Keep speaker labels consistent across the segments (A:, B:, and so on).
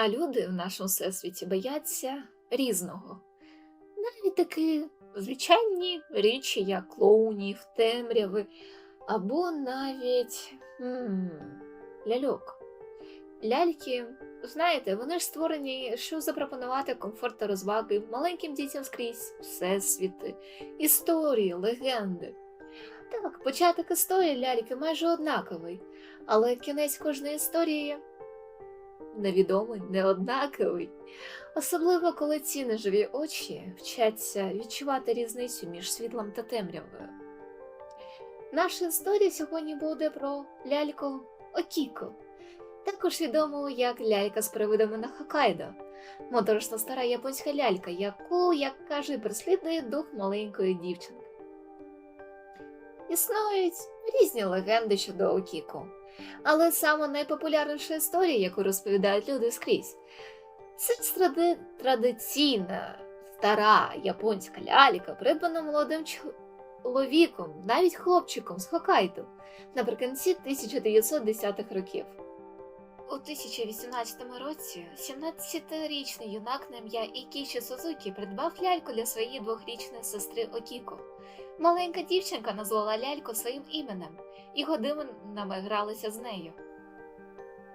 A: А люди в нашому всесвіті бояться різного. Навіть такі звичайні речі, як клоунів, темряви, або навіть м, ляльок. Ляльки, знаєте, вони ж створені, щоб запропонувати комфорт та розваги маленьким дітям скрізь, всесвіти, історії, легенди. Так, початок історії ляльки майже однаковий, але кінець кожної історії невідомий, неоднаковий. Особливо, коли ці неживі очі вчаться відчувати різницю між світлом та темрявою. Наша історія сьогодні буде про ляльку Окіко, також відому як лялька з привидами на Хоккайдо, моторошна стара японська лялька, яку, як каже, переслідує дух маленької дівчинки. Існують різні легенди щодо Окіко, але саме найпопулярніша історія, яку розповідають люди скрізь, це тради... традиційна стара японська лялька, придбана молодим чоловіком, навіть хлопчиком з Хоккайдо наприкінці 1910-х років. У 2018 році 17-річний юнак на ім'я Ікіші Сузукі придбав ляльку для своєї двохрічної сестри Окіко. Маленька дівчинка назвала ляльку своїм іменем і годинами гралася з нею.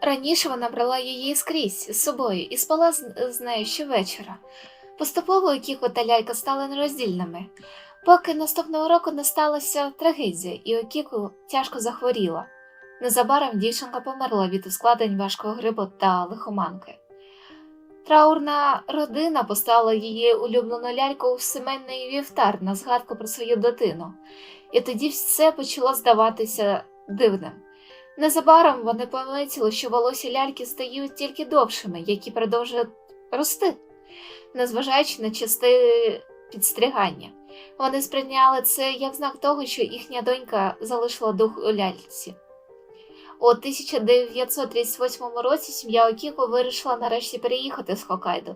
A: Раніше вона брала її скрізь з собою і спала з, нею щовечора. Поступово Окіко та лялька стали нероздільними, поки наступного року не сталася трагедія, і Окіко тяжко захворіла. Незабаром дівчинка померла від ускладнень важкого грибу та лихоманки. Траурна родина поставила її улюблену ляльку в сімейний вівтар на згадку про свою дитину, і тоді все почало здаватися дивним. Незабаром вони помітили, що волосся ляльки стають тільки довшими, які продовжують рости, незважаючи на части підстригання. Вони сприйняли це як знак того, що їхня донька залишила дух у ляльці. У 1938 році сім'я Окіко вирішила нарешті переїхати з Хоккайдо,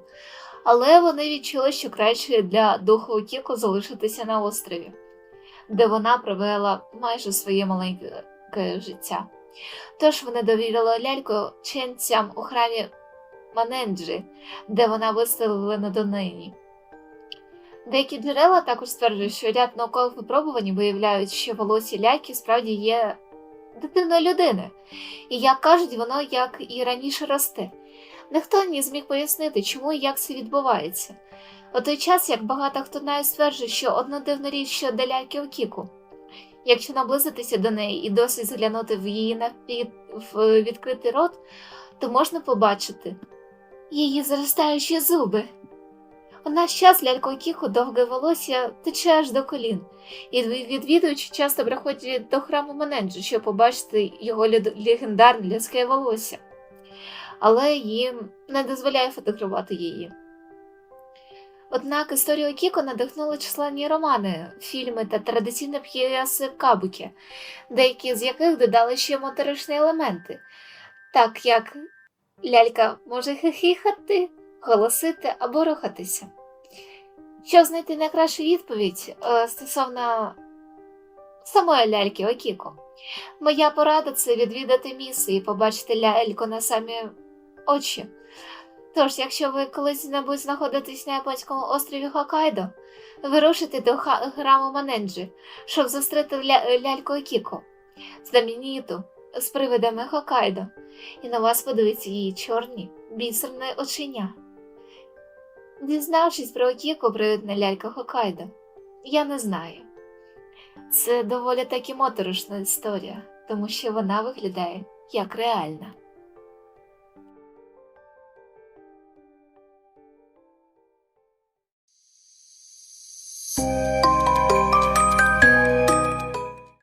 A: але вони відчули, що краще для духу Окіко залишитися на острові, де вона провела майже своє маленьке життя. Тож вони довірили ляльку ченцям у храмі Маненджі, де вона виставлена донині. Деякі джерела також стверджують, що ряд наукових випробувань виявляють, що волосся ляльки справді є дитиною людини, і, як кажуть, воно як і раніше росте. Ніхто не зміг пояснити, чому і як це відбувається. У той час, як багато хто навіть стверджує, що одна дивна річ щодо ляльки Окіку. Якщо наблизитися до неї і досить заглянути в її напід... в відкритий рот, то можна побачити її зростаючі зуби. У наш час лялько Кіху довге волосся тече аж до колін, і відвідувачі часто приходять до храму Маненджу, щоб побачити його легендарне людське волосся, але їм не дозволяє фотографувати її. Однак історію Кіко надихнули численні романи, фільми та традиційні п'єси кабуки, деякі з яких додали ще моторичні елементи, так як лялька може хихихати, голосити або рухатися. Щоб знайти найкращу відповідь е, стосовно самої ляльки Окіко, моя порада це відвідати місце і побачити ляльку на самі очі. Тож, якщо ви колись-небудь знаходитесь на японському острові Хоккайдо, вирушите до храму Маненджі, щоб зустріти ля ляльку Окіко, знамениту з привидами Хоккайдо, і на вас подивиться її чорні бісерні оченя. Дізнавшись про Окіку, привидна лялька Хокайдо. я не знаю. Це доволі таки моторошна історія, тому що вона виглядає як реальна.